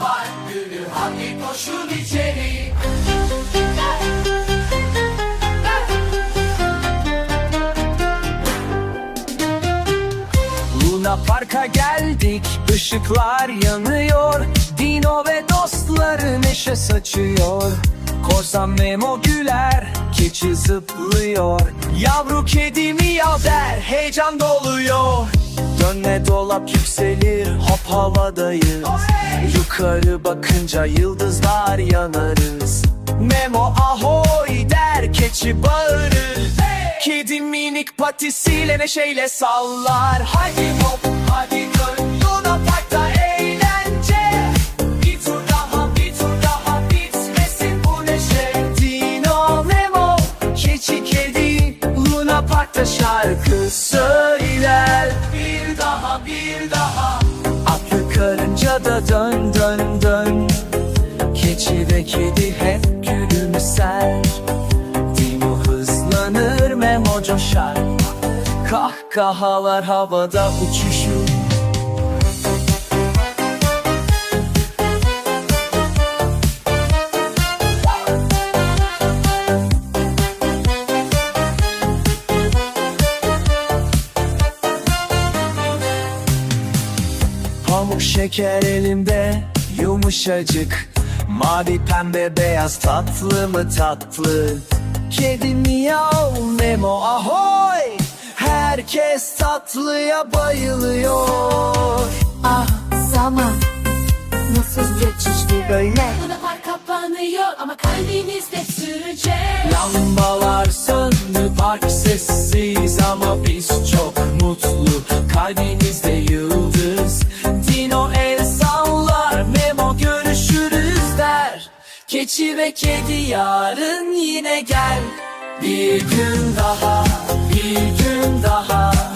var Yürü hadi koşun içeri. Luna Park'a geldik Işıklar yanıyor. Dino ve dostları neşe saçıyor. Korsan Memo güler Keçi zıplıyor. Yavru kedi miyav der Heyecan doluyor. Dönme dolap yükselir Hop havadayız. Yukarı bakınca yıldızlar yanarız. Memo ahoy der Keçi bağırır. Kedi minik patisiyle neşeyle sallar. Hadi hop hadi dön Luna Park'ta eğlence. Bir tur daha bir tur daha bitmesin bu neşe. Dino Memo keçi kedi Luna Park'ta şarkı söyler daha bir daha. Atlı karınca da dön dön dön. Keçi ve kedi hep gülümser. Dino hızlanır Memo coşar. Kahkahalar havada uçuşur Pamuk şeker elimde yumuşacık. Mavi pembe beyaz tatlı mı tatlı? Kedi miyav Memo ahoy! Herkes tatlıya bayılıyor. Ah zaman. Nasıl geçişti böyle? Luna Park kapanıyor ama kalbinizde sürecek Lambalar söndü Keçi ve kedi yarın yine gel. Bir gün daha bir gün daha